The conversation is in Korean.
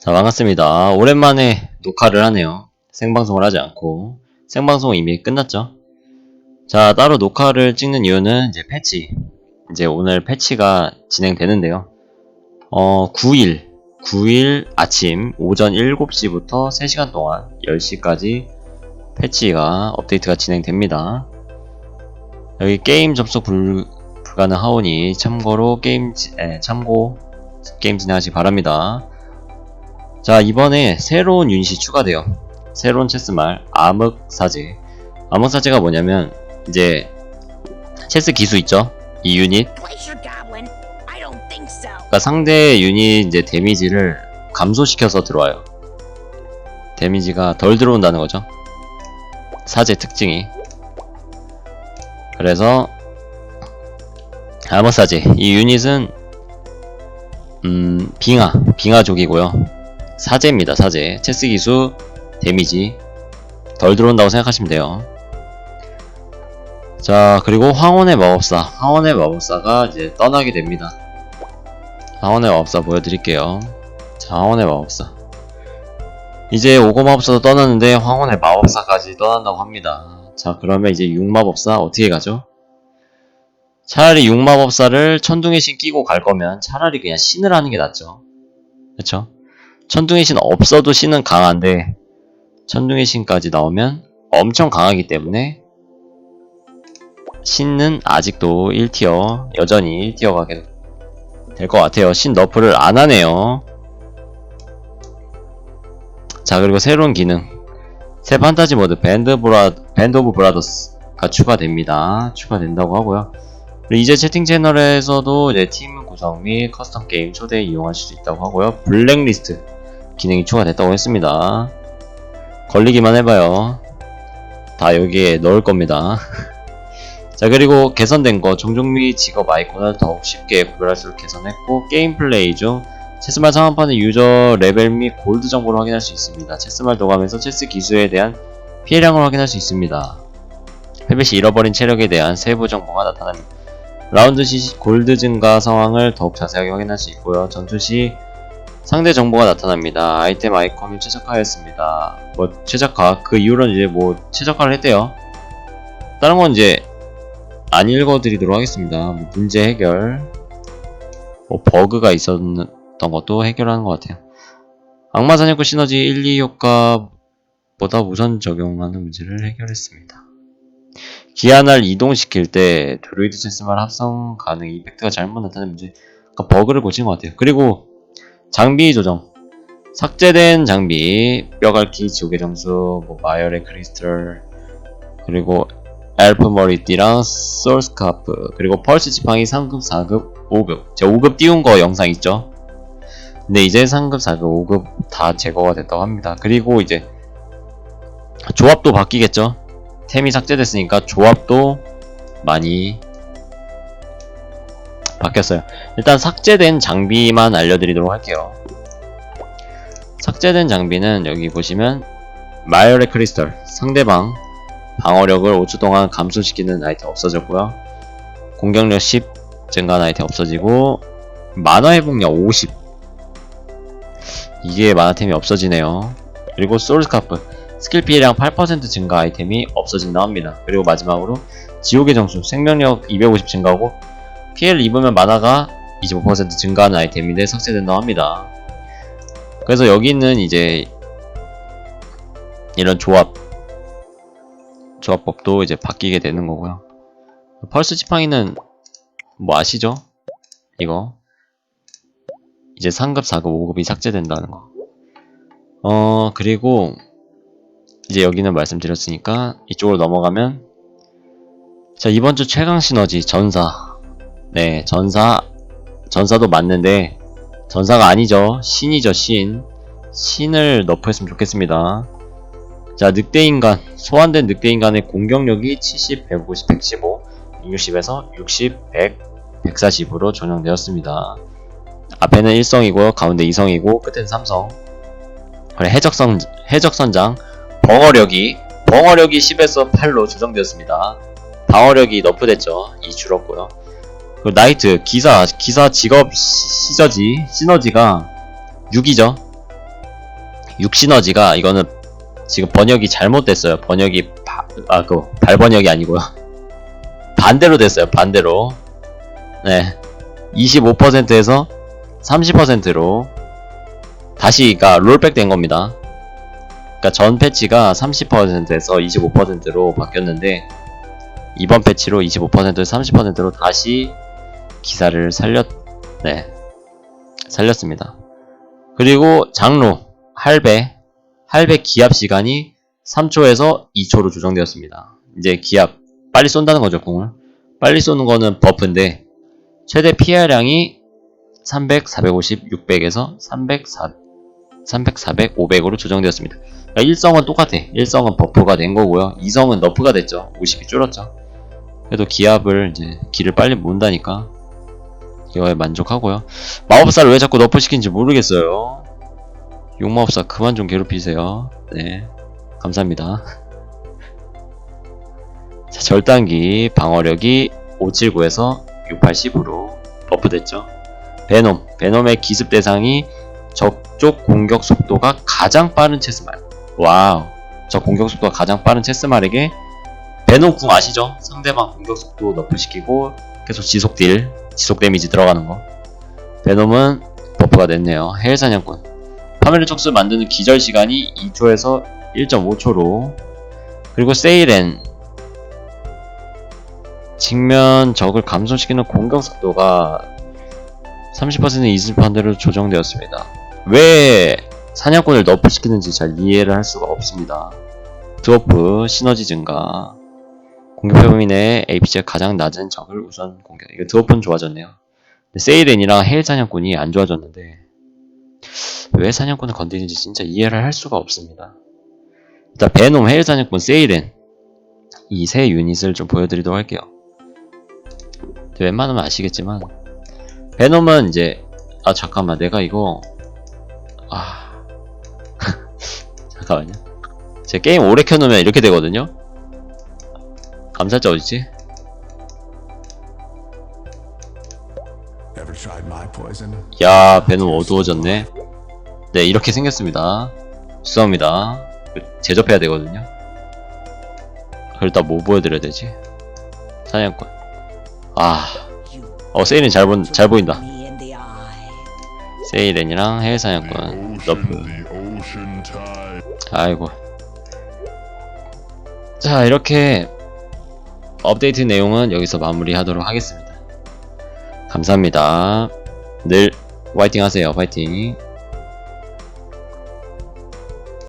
자, 반갑습니다. 오랜만에 녹화를 하네요. 생방송을 하지 않고. 생방송은 이미 끝났죠? 자, 따로 녹화를 찍는 이유는 이제 패치. 이제 오늘 패치가 진행되는데요. 어, 9일. 9일 아침 오전 7시부터 3시간 동안 10시까지 패치가 업데이트가 진행됩니다. 여기 게임 접속 불, 불가능하오니 참고로 게임, 지- 에, 참고 게임 진행하시기 바랍니다. 자 이번에 새로운 유닛이 추가돼요. 새로운 체스말 암흑사제. 암흑사제가 뭐냐면 이제 체스 기수 있죠? 이 유닛. 그러니까 상대 유닛 이제 데미지를 감소시켜서 들어와요. 데미지가 덜 들어온다는 거죠? 사제 특징이. 그래서 암흑사제. 이 유닛은 음 빙하 빙하족이고요 사제입니다, 사제. 체스 기수, 데미지. 덜 들어온다고 생각하시면 돼요. 자, 그리고 황혼의 마법사. 황혼의 마법사가 이제 떠나게 됩니다. 황혼의 마법사 보여드릴게요. 자, 황혼의 마법사. 이제 오고 마법사도 떠났는데 황혼의 마법사까지 떠난다고 합니다. 자, 그러면 이제 육마법사 어떻게 가죠? 차라리 육마법사를 천둥의 신 끼고 갈 거면 차라리 그냥 신을 하는 게 낫죠. 그쵸? 천둥의 신 없어도 신은 강한데 천둥의 신까지 나오면 엄청 강하기 때문에 신은 아직도 1티어 여전히 1티어가 계속 될 것 같아요. 신 너프를 안 하네요. 자 그리고 새로운 기능. 새 판타지 모드 밴드 브라 밴드 오브 브라더스가 추가됩니다. 추가된다고 하고요. 그리고 이제 채팅 채널에서도 이제 팀 구성 및 커스텀 게임 초대 이용하실 수 있다고 하고요. 블랙리스트 기능이 추가됐다고 했습니다. 걸리기만 해봐요. 다 여기에 넣을 겁니다. 자 그리고 개선된 거및 직업 아이콘을 더욱 쉽게 구별할 수 있도록 개선했고 게임 플레이 중 체스말 상한판의 유저 레벨 및 골드 정보를 확인할 수 있습니다. 체스말 도감에서 체스 기수에 대한 피해량을 확인할 수 있습니다. 헬벳이 잃어버린 체력에 대한 세부 정보가 나타납니다. 라운드 시 골드 증가 상황을 더욱 자세하게 확인할 수 있고요. 전투 시 상대 정보가 나타납니다. 아이템 아이콘을 최적화했습니다. 뭐 최적화 그 이후로는 이제 뭐 최적화를 했대요. 다른 건 이제 안 읽어드리도록 하겠습니다. 뭐 문제 해결, 뭐 버그가 있었던 것도 해결하는 것 같아요. 악마 사냥꾼 시너지 1, 2 효과보다 우선 적용하는 문제를 해결했습니다. 기한을 이동시킬 때 드루이드 체스말 합성 가능 이펙트가 잘못 나타낸 문제, 그러니까 버그를 고친 것 같아요. 그리고 장비 조정. 삭제된 장비 뼈갈기 지옥의 점수 뭐 마이어의 크리스털 그리고 엘프 머리띠랑 소울스카프 그리고 펄스 지팡이 3급 4급 5급. 제가 5급 띄운 거 영상 있죠? 근데 이제 3급 4급 5급 다 제거가 됐다고 합니다. 그리고 이제 조합도 바뀌겠죠? 템이 삭제됐으니까 조합도 많이 바뀌었어요. 일단 삭제된 장비만 알려드리도록 할게요. 삭제된 장비는 여기 보시면 마이어의 크리스털 상대방 방어력을 5초 동안 감소시키는 아이템 없어졌고요. 공격력 10 증가한 아이템 없어지고 만화 회복력 50 이게 만화템이 없어지네요. 그리고 소울스카프 스킬 피해량 8% 증가 아이템이 없어진다 합니다. 그리고 마지막으로 지옥의 정수 생명력 250 증가하고 피해를 입으면 만화가 25% 증가하는 아이템인데 삭제된다고 합니다. 그래서 여기 있는 이제 이런 조합 조합법도 이제 바뀌게 되는 거고요. 펄스 지팡이는 뭐 아시죠? 이거 이제 3급, 4급, 5급이 삭제된다는 거. 어 그리고 이제 여기는 말씀드렸으니까 이쪽으로 넘어가면 자 이번 주 최강 시너지 전사 네, 전사, 전사도 맞는데, 전사가 아니죠. 신이죠, 신. 신을 너프했으면 좋겠습니다. 자, 늑대인간. 소환된 늑대인간의 공격력이 70, 150, 115, 160에서 60, 100, 140으로 전형되었습니다. 앞에는 1성이고요. 가운데 2성이고, 끝에는 3성. 그래, 해적선, 해적선장. 벙어력이, 벙어력이 10에서 8로 조정되었습니다. 방어력이 너프됐죠. 2 줄었고요. 그 나이트 기사 기사 직업 시, 시저지 시너지가 6이죠 육시너지가 이거는 지금 번역이 잘못됐어요. 번역이 아그 발번역이 아니고요. 반대로 됐어요. 반대로. 네. 25%에서 30%로 다시 그러니까 롤백 된 겁니다. 그러니까 전 패치가 30%에서 25%로 바뀌었는데 이번 패치로 25%에서 30%로 다시 기사를 살렸 네. 살렸습니다. 그리고 장로 할배 할배 기압 시간이 3초에서 2초로 조정되었습니다. 이제 기압 빨리 쏜다는 거죠, 공을. 빨리 쏘는 거는 버프인데 최대 피해량이 300, 450, 600에서 300, 4, 300, 400, 500으로 조정되었습니다. 그러니까 1성은 똑같아. 1성은 버프가 된 거고요. 2성은 너프가 됐죠. 50이 줄었죠. 그래도 기압을 이제 기를 빨리 모은다니까 이거에 만족하고요. 마법사를 왜 자꾸 너프 시킨지 모르겠어요. 용마법사 그만 좀 괴롭히세요. 네. 감사합니다. 자, 절단기 방어력이 579에서 680으로 버프됐죠. 베놈. 베놈의 기습 대상이 적쪽 공격 속도가 가장 빠른 체스말. 와우. 적 공격 속도가 가장 빠른 체스말에게 베놈 궁 아시죠? 상대방 공격 속도 너프시키고 계속 지속 딜, 지속 데미지 들어가는 거. 베놈은 버프가 됐네요. 해일 사냥꾼. 파멸의 촉수 만드는 기절 시간이 2초에서 1.5초로 그리고 세이렌 직면 적을 감소시키는 공격 속도가 30% 이상 반대로 조정되었습니다. 왜 사냥꾼을 너프시키는지 잘 이해를 할 수가 없습니다. 드워프 시너지 증가 공격 범위 내 APC가 가장 낮은 적을 우선 공격 이거 드워프는 좋아졌네요. 세이렌이랑 헤일 사냥꾼이 안 좋아졌는데 왜 사냥꾼을 건드리는지 진짜 이해를 할 수가 없습니다. 일단 베놈, 헤일 사냥꾼, 세이렌 이 세 유닛을 좀 보여드리도록 할게요. 웬만하면 아시겠지만 베놈은 이제 아 잠깐만 내가 이거 아 잠깐만요. 제가 게임 오래 켜놓으면 이렇게 되거든요. My poison? 야 배는 어두워졌네. 네 이렇게 생겼습니다. 죄송합니다. 제접해야 되거든요. 그러다 뭐 보여드려야 되지? 사냥꾼. 아 어, 세일은 잘, 본, 잘 보인다. Me in the eye. 세이렌이랑 해외 사냥꾼. 너프. 아이고. 자 이렇게 업데이트 내용은 여기서 마무리하도록 하겠습니다. 감사합니다. 늘 화이팅 하세요. 화이팅